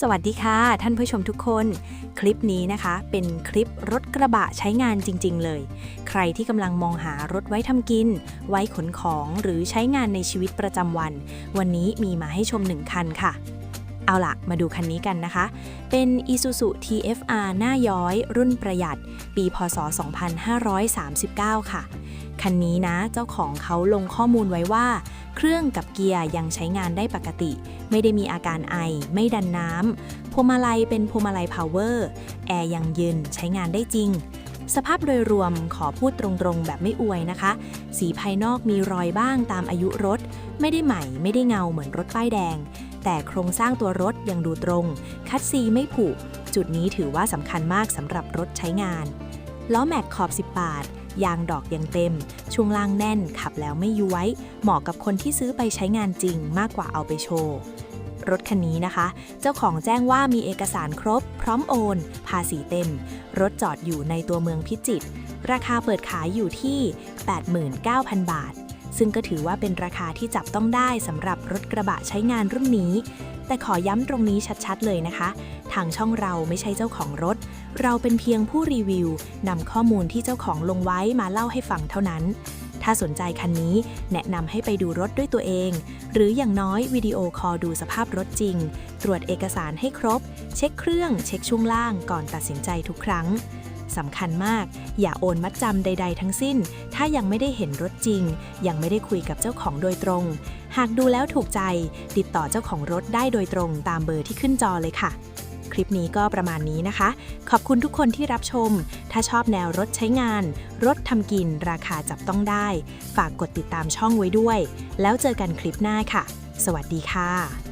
สวัสดีค่ะ ท่านผู้ชมทุกคน คลิปนี้นะคะ เป็นคลิปรถกระบะใช้งานจริง ๆ เลย ใครที่กำลังมองหารถไว้ทำกิน ไว้ขนของหรือใช้งานในชีวิตประจำวัน วันนี้มีมาให้ชมหนึ่งคันค่ะ เอาล่ะมาดูคันนี้กันนะคะ เป็น Isuzu TFR หน้าย้อย รุ่นประหยัด ปี พศ 2539 ค่ะ คันนี้นะเจ้าของเขาลงข้อมูลไว้ว่า เครื่องกับเกียร์ยังใช้งานได้ปกติ ไม่ได้มีอาการไอ ไม่ดันน้ำพวงมาลัยเป็นพวงมาลัยพาวเวอร์แอร์ยังเย็นใช้งานได้จริง สภาพโดยรวมขอพูดตรงๆ แบบไม่อวยนะคะ สีภายนอกมีรอยบ้างตามอายุรถ ไม่ได้ใหม่ไม่ได้เงาเหมือนรถป้ายแดง แต่โครงสร้างตัวรถยังดูตรง คัดซีไม่ผุจุดนี้ถือว่าสำคัญมากสำหรับรถใช้งานล้อแม็กขอบ 10 บาท ยางดอกยังเต็ม ช่วงล่างแน่นขับแล้วไม่ย้วย เหมาะกับคนที่ซื้อไปใช้งานจริงมากกว่าเอาไปโชว์ รถคันนี้นะคะ เจ้าของแจ้งว่ามีเอกสารครบ พร้อมโอน ภาษีเต็ม รถจอดอยู่ในตัวเมืองพิจิตรราคาเปิดขายอยู่ที่ 89,000 บาท ซึ่งก็ถือว่าเป็นราคาที่จับต้องได้สำหรับรถกระบะใช้งานรุ่นนี้ แต่ขอย้ำตรงนี้ชัดๆ เลยนะคะ ทางช่องเราไม่ใช่เจ้าของรถ เราเป็นเพียงผู้รีวิวนำข้อมูลที่เจ้าของลงไว้มาเล่าให้ฟังเท่านั้น ถ้าสนใจคันนี้แนะนำให้ไปดูรถด้วยตัวเอง หรืออย่างน้อยวิดีโอคอลดูสภาพรถจริง ตรวจเอกสารให้ครบ เช็คเครื่อง เช็คช่วงล่างก่อนตัดสินใจทุกครั้ง สำคัญมาก อย่าโอนมัดจำใด ๆ ทั้งสิ้น ถ้ายังไม่ได้เห็นรถจริง ยังไม่ได้คุยกับเจ้าของโดยตรง หากดูแล้วถูกใจ ติดต่อเจ้าของรถได้โดยตรงตามเบอร์ที่ขึ้นจอเลยค่ะ คลิปนี้ก็ประมาณนี้นะคะ ขอบคุณทุกคนที่รับชม ถ้าชอบแนวรถใช้งาน รถทำกิน ราคาจับต้องได้ ฝากกดติดตามช่องไว้ด้วย แล้วเจอกันคลิปหน้าค่ะ สวัสดีค่ะ